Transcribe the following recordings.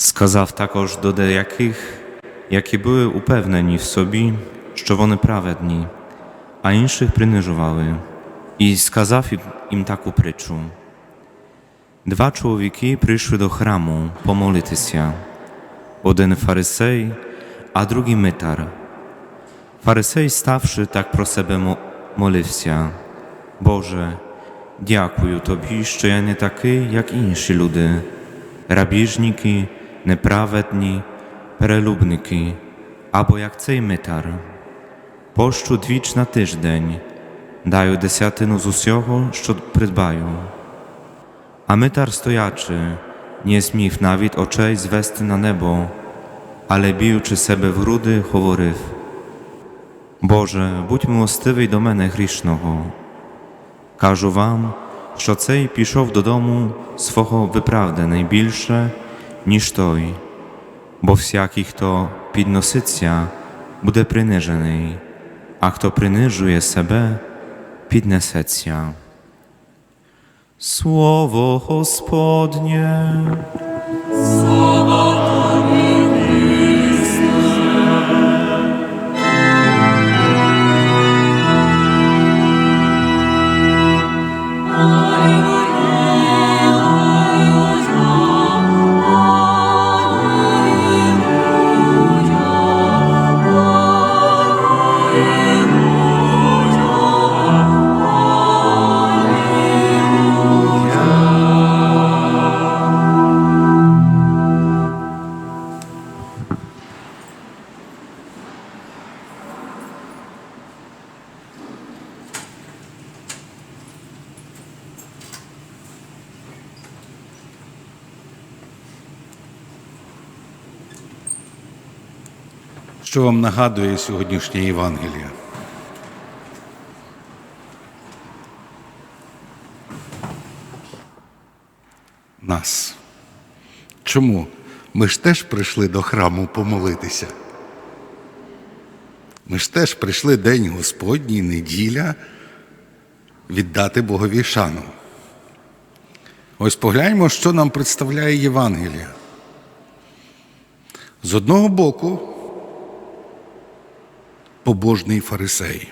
Сказав також до деяких, які були упевнені в собі, що вони праведні, а інших принижували, і сказав їм- їм таку притчу. Два чоловіки прийшли до храму помолитися. Один фарисей, а другий митар. Фарисей, ставши так про себе мо- молився. Боже, дякую Тобі, що я не такий, як інші люди, рабіжники, неправедні, перелюбники, або як цей митар. Пощу двіч на тиждень, даю десятину з усього, що придбаю. А митар стоячи, nie зміг навіть очей звести на небо, але біючи себе в груди, говорив: Боже, будь милостивий до мене грішного. Кажу вам, що цей пішов додому свого виправданий більше, ніж той, бо всякий, хто підноситься, буде принижений, а хто принижує себе, піднесеться. Słowo Gospodnie. Що вам нагадує сьогоднішнє Євангеліє? Нас. Чому? Ми ж теж прийшли до храму помолитися. Ми ж теж прийшли День Господній, неділя, віддати Богові шану. Ось погляньмо, що нам представляє Євангелія. З одного боку, побожний фарисей.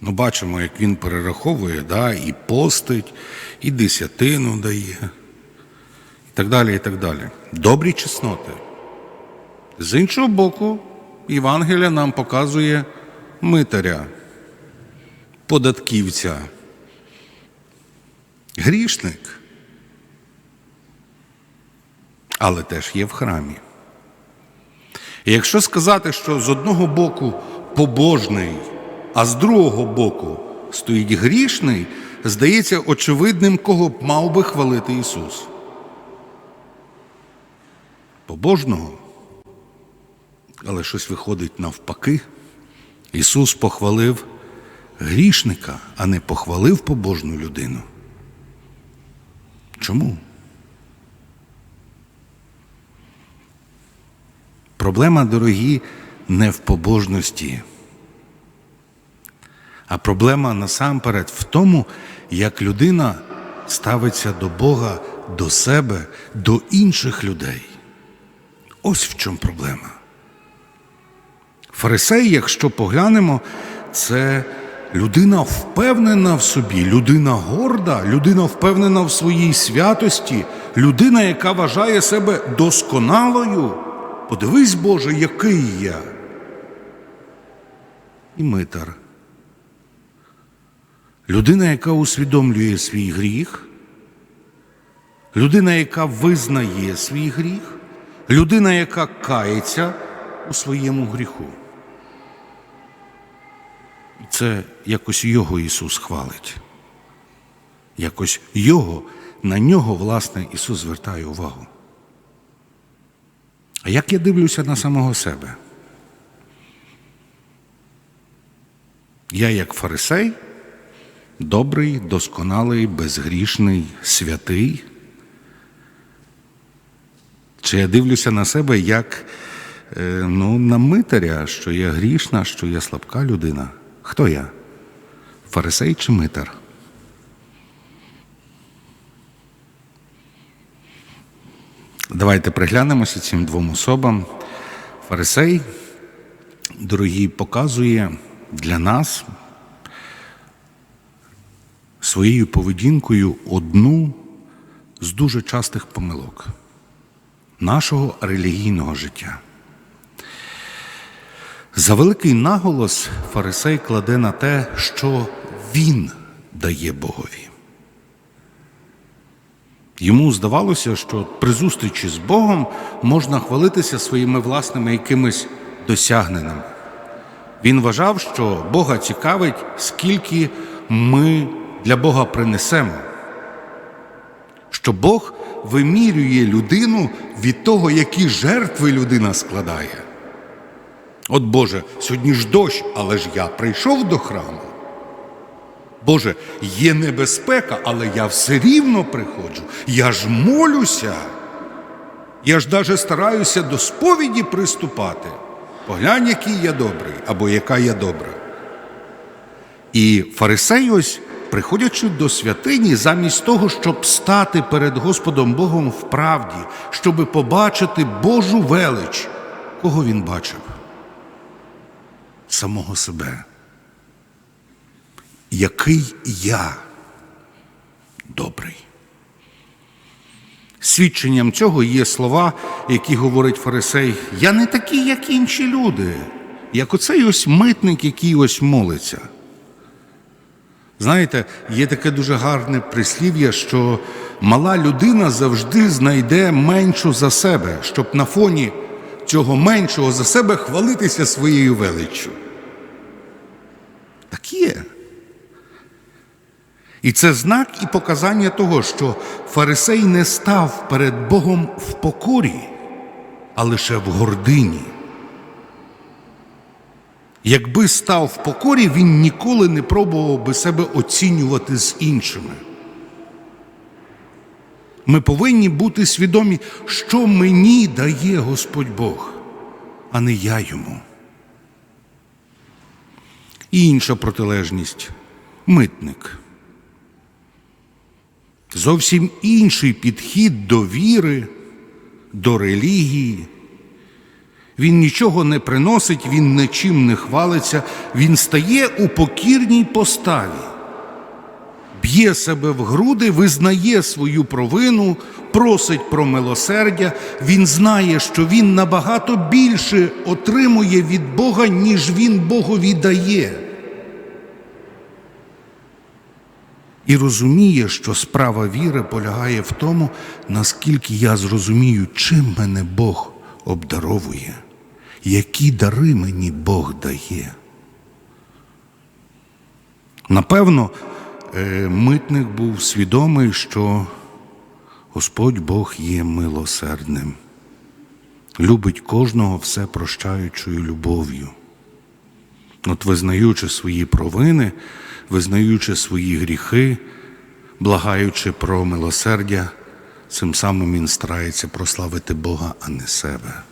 Ну, бачимо, як він перераховує, да, і постить, і десятину дає, і так далі, і так далі. Добрі чесноти. З іншого боку, Євангелія нам показує митаря, податківця, грішник, але теж є в храмі. І якщо сказати, що з одного боку побожний, а з другого боку стоїть грішний, здається очевидним, кого б мав би хвалити Ісус. Побожного. Але щось виходить навпаки. Ісус похвалив грішника, а не похвалив побожну людину. Чому? Проблема, дорогі, не в побожності, а проблема насамперед в тому, як людина ставиться до Бога, до себе, до інших людей. Ось в чому проблема. Фарисей, якщо поглянемо, це людина впевнена в собі, людина горда, людина впевнена в своїй святості, людина, яка вважає себе досконалою. Подивись, Боже, який я. І митар. Людина, яка усвідомлює свій гріх, людина, яка визнає свій гріх, людина, яка кається у своєму гріху. Це якось його Ісус хвалить. Якось його, на нього, власне, Ісус звертає увагу. А як я дивлюся на самого себе? Я як фарисей, добрий, досконалий, безгрішний, святий. Чи я дивлюся на себе як е, ну, на митаря, що я грішна, що я слабка людина? Хто я? Фарисей чи митар? Давайте приглянемося цим двом особам. Фарисей, дорогі, показує для нас своєю поведінкою одну з дуже частих помилок нашого релігійного життя. За великий наголос фарисей кладе на те, що він дає Богові. Йому здавалося, що при зустрічі з Богом можна хвалитися своїми власними якимись досягненнями. Він вважав, що Бога цікавить, скільки ми для Бога принесемо, що Бог вимірює людину від того, які жертви людина складає. От Боже, сьогодні ж дощ, але ж я прийшов до храму. Боже, є небезпека, але я все рівно приходжу. Я ж молюся. Я ж навіть стараюся до сповіді приступати. Поглянь, який я добрий, або яка я добра. І фарисей ось, приходячи до святині, замість того, щоб стати перед Господом Богом в правді, щоб побачити Божу велич, кого він бачив? Самого себе який я добрий. Свідченням цього є слова, які говорить фарисей: Я не такий, як інші люди, як оцей ось митник, який ось молиться. Знаєте, є таке дуже гарне прислів'я, що мала людина завжди знайде меншу за себе, щоб на фоні цього меншого за себе хвалитися своєю величчю. Так є. І це знак і показання того, що фарисей не став перед Богом в покорі, а лише в гордині. Якби став в покорі, він ніколи не пробував би себе оцінювати з іншими. Ми повинні бути свідомі, що мені дає Господь Бог, а не я йому. І інша протилежність митник. Зовсім інший підхід до віри, до релігії. Він нічого не приносить, він нічим не хвалиться, він стає у покірній поставі, б'є себе в груди, визнає свою провину, просить про милосердя. Він знає, що він набагато більше отримує від Бога, ніж він Богові дає. І розуміє, що справа віри полягає в тому, наскільки я зрозумію, чим мене Бог обдаровує, які дари мені Бог дає. Напевно, е, митник був свідомий, що Господь Бог є милосердним, любить кожного все прощаючою любов'ю. От визнаючи свої провини, визнаючи свої гріхи, благаючи про милосердя, цим самим він старається прославити Бога, а не себе.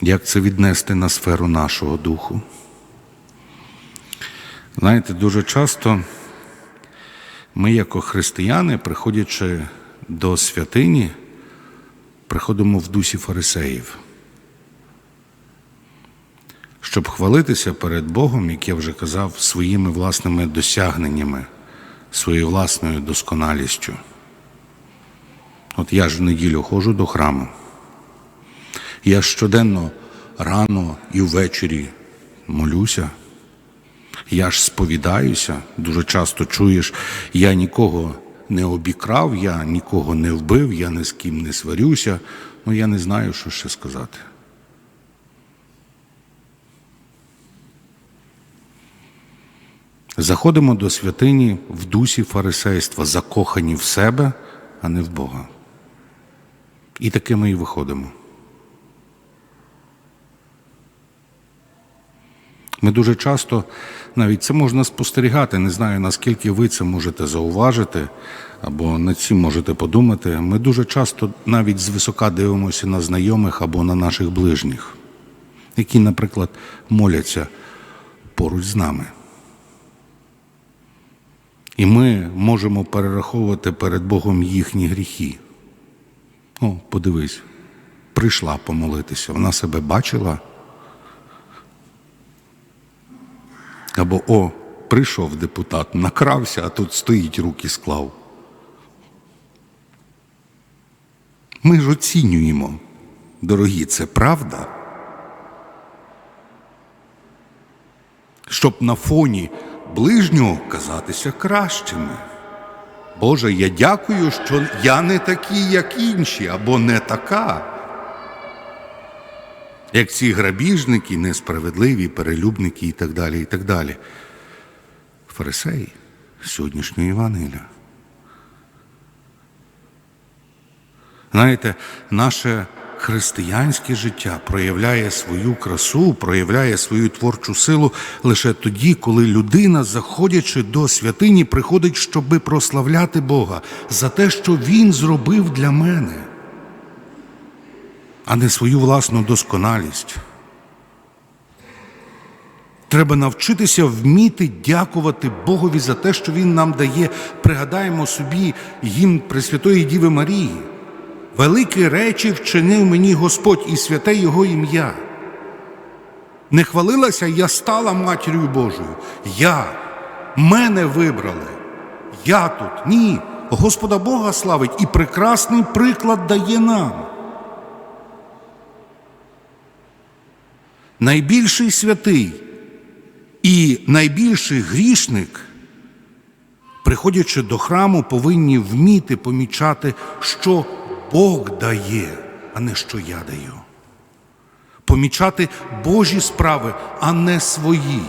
Як це віднести на сферу нашого духу? Знаєте, дуже часто ми, як християни, приходячи до святині, приходимо в дусі фарисеїв щоб хвалитися перед Богом, як я вже казав, своїми власними досягненнями, своєю власною досконалістю. От я ж в неділю ходжу до храму. Я щоденно рано і ввечері молюся. Я ж сповідаюся, дуже часто чуєш, я нікого не обікрав, я нікого не вбив, я ні з ким не сварюся, ну я не знаю, що ще сказати. Заходимо до святині в дусі фарисейства, закохані в себе, а не в Бога. І такими і виходимо. Ми дуже часто навіть це можна спостерігати. Не знаю, наскільки ви це можете зауважити або над цим можете подумати. Ми дуже часто навіть звисока дивимося на знайомих або на наших ближніх, які, наприклад, моляться поруч з нами. І ми можемо перераховувати перед Богом їхні гріхи. О, подивись, прийшла помолитися, вона себе бачила. Або о, прийшов депутат, накрався, а тут стоїть руки склав. Ми ж оцінюємо, дорогі, це правда. Щоб на фоні ближнього казатися кращими. Боже, я дякую, що я не такий, як інші, або не така. Як ці грабіжники, несправедливі, перелюбники і так далі, і так далі. Фарисеї сьогоднішнього Євангелія. Знаєте, наше християнське життя проявляє свою красу, проявляє свою творчу силу лише тоді, коли людина, заходячи до святині, приходить, щоби прославляти Бога за те, що Він зробив для мене, а не свою власну досконалість. Треба навчитися вміти дякувати Богові за те, що Він нам дає. Пригадаємо собі гімн Пресвятої Діви Марії. Великі речі вчинив мені Господь і святе Його ім'я. Не хвалилася, я стала матір'ю Божою. Я, мене вибрали. Я тут. Ні. Господа Бога славить і прекрасний приклад дає нам. Найбільший святий і найбільший грішник, приходячи до храму, повинні вміти помічати, що Бог дає, а не що я даю. Помічати Божі справи, а не свої.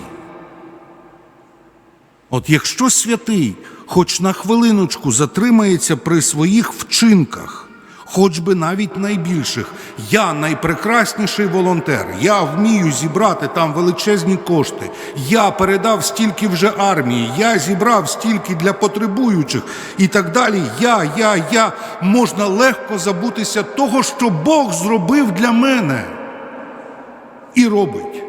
От якщо святий хоч на хвилиночку затримається при своїх вчинках, хоч би навіть найбільших, я найпрекрасніший волонтер, я вмію зібрати там величезні кошти, я передав стільки вже армії, я зібрав стільки для потребуючих. І так далі. Я, я, я. Можна легко забутися того, що Бог зробив для мене. І робить.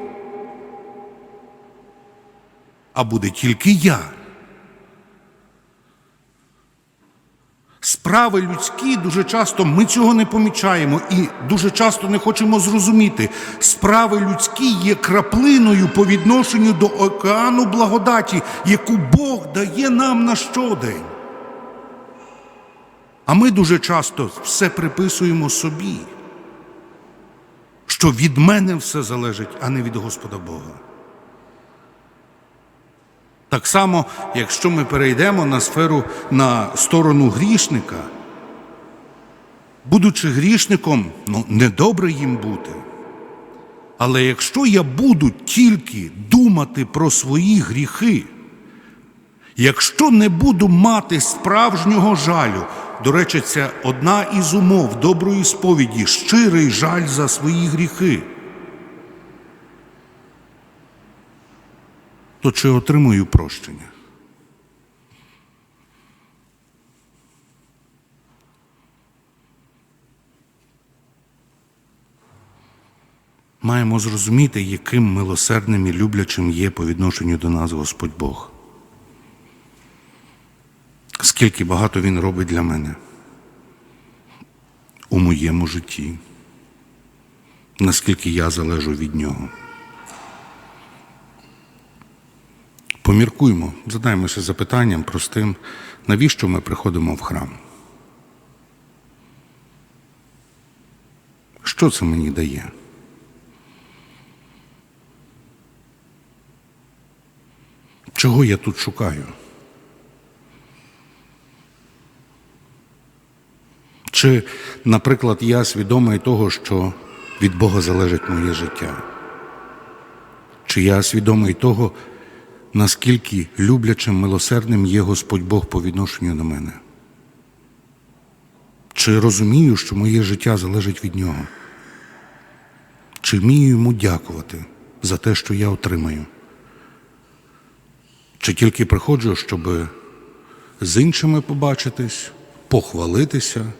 А буде тільки я. Справи людські дуже часто ми цього не помічаємо і дуже часто не хочемо зрозуміти. Справи людські є краплиною по відношенню до океану благодаті, яку Бог дає нам на щодень. А ми дуже часто все приписуємо собі, що від мене все залежить, а не від Господа Бога. Так само, якщо ми перейдемо на сферу на сторону грішника, будучи грішником, ну недобре їм бути. Але якщо я буду тільки думати про свої гріхи, якщо не буду мати справжнього жалю, до речі, це одна із умов доброї сповіді, щирий жаль за свої гріхи. То чи отримую прощення? Маємо зрозуміти, яким милосердним і люблячим є по відношенню до нас Господь Бог. Скільки багато Він робить для мене у моєму житті, наскільки я залежу від Нього. Поміркуймо, задаємося запитанням простим, навіщо ми приходимо в храм? Що це мені дає? Чого я тут шукаю? Чи, наприклад, я свідомий того, що від Бога залежить моє життя? Чи я свідомий того, наскільки люблячим, милосердним є Господь Бог по відношенню до мене? Чи розумію, що моє життя залежить від Нього? Чи вмію йому дякувати за те, що я отримаю? Чи тільки приходжу, щоб з іншими побачитись, похвалитися,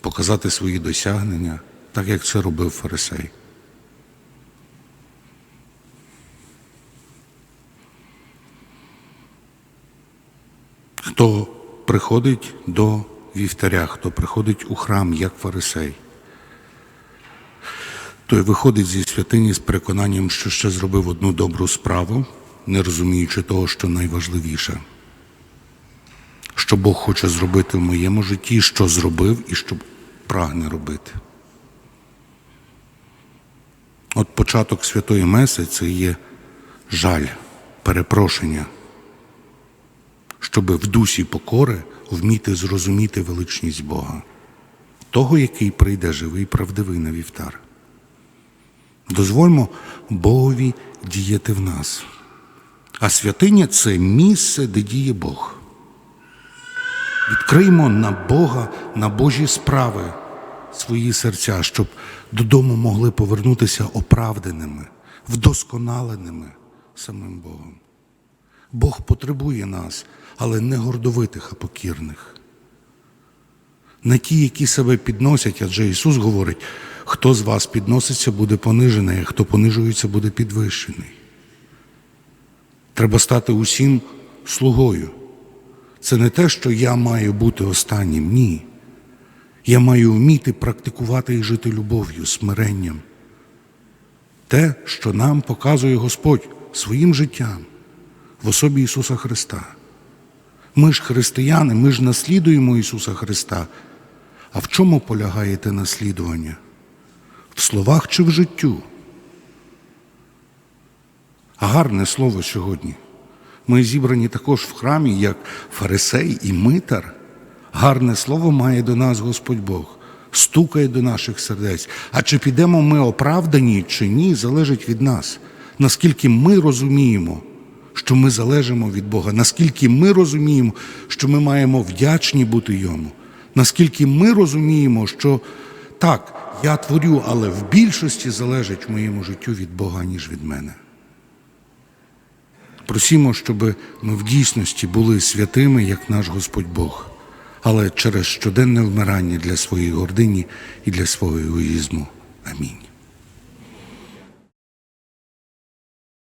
показати свої досягнення, так як це робив фарисей? хто приходить до вівтаря, хто приходить у храм, як фарисей, той виходить зі святині з переконанням, що ще зробив одну добру справу, не розуміючи того, що найважливіше, що Бог хоче зробити в моєму житті, що зробив і що прагне робити. От початок святої Меси це є жаль, перепрошення, щоб в дусі покори вміти зрозуміти величність Бога, того, який прийде живий і правдивий на вівтар. Дозвольмо Богові діяти в нас. А святиня це місце, де діє Бог. Відкриємо на Бога, на Божі справи свої серця, щоб додому могли повернутися оправданими, вдосконаленими самим Богом. Бог потребує нас, але не гордовитих, а покірних. Не ті, які себе підносять, адже Ісус говорить, хто з вас підноситься, буде понижений, а хто понижується, буде підвищений. Треба стати усім слугою. Це не те, що я маю бути останнім, ні. Я маю вміти практикувати і жити любов'ю, смиренням. Те, що нам показує Господь своїм життям в особі Ісуса Христа. Ми ж християни, ми ж наслідуємо Ісуса Христа. А в чому полягає те наслідування? В словах чи в життю? Гарне слово сьогодні. Ми зібрані також в храмі, як фарисей і митар. Гарне слово має до нас Господь Бог, стукає до наших сердець. А чи підемо ми оправдані, чи ні, залежить від нас. Наскільки ми розуміємо, що ми залежимо від Бога, наскільки ми розуміємо, що ми маємо вдячні бути Йому, наскільки ми розуміємо, що так, я творю, але в більшості залежить в моєму життю від Бога, ніж від мене. Просімо, щоб ми в дійсності були святими, як наш Господь Бог, але через щоденне вмирання для своєї гордині і для свого егоїзму. Амінь.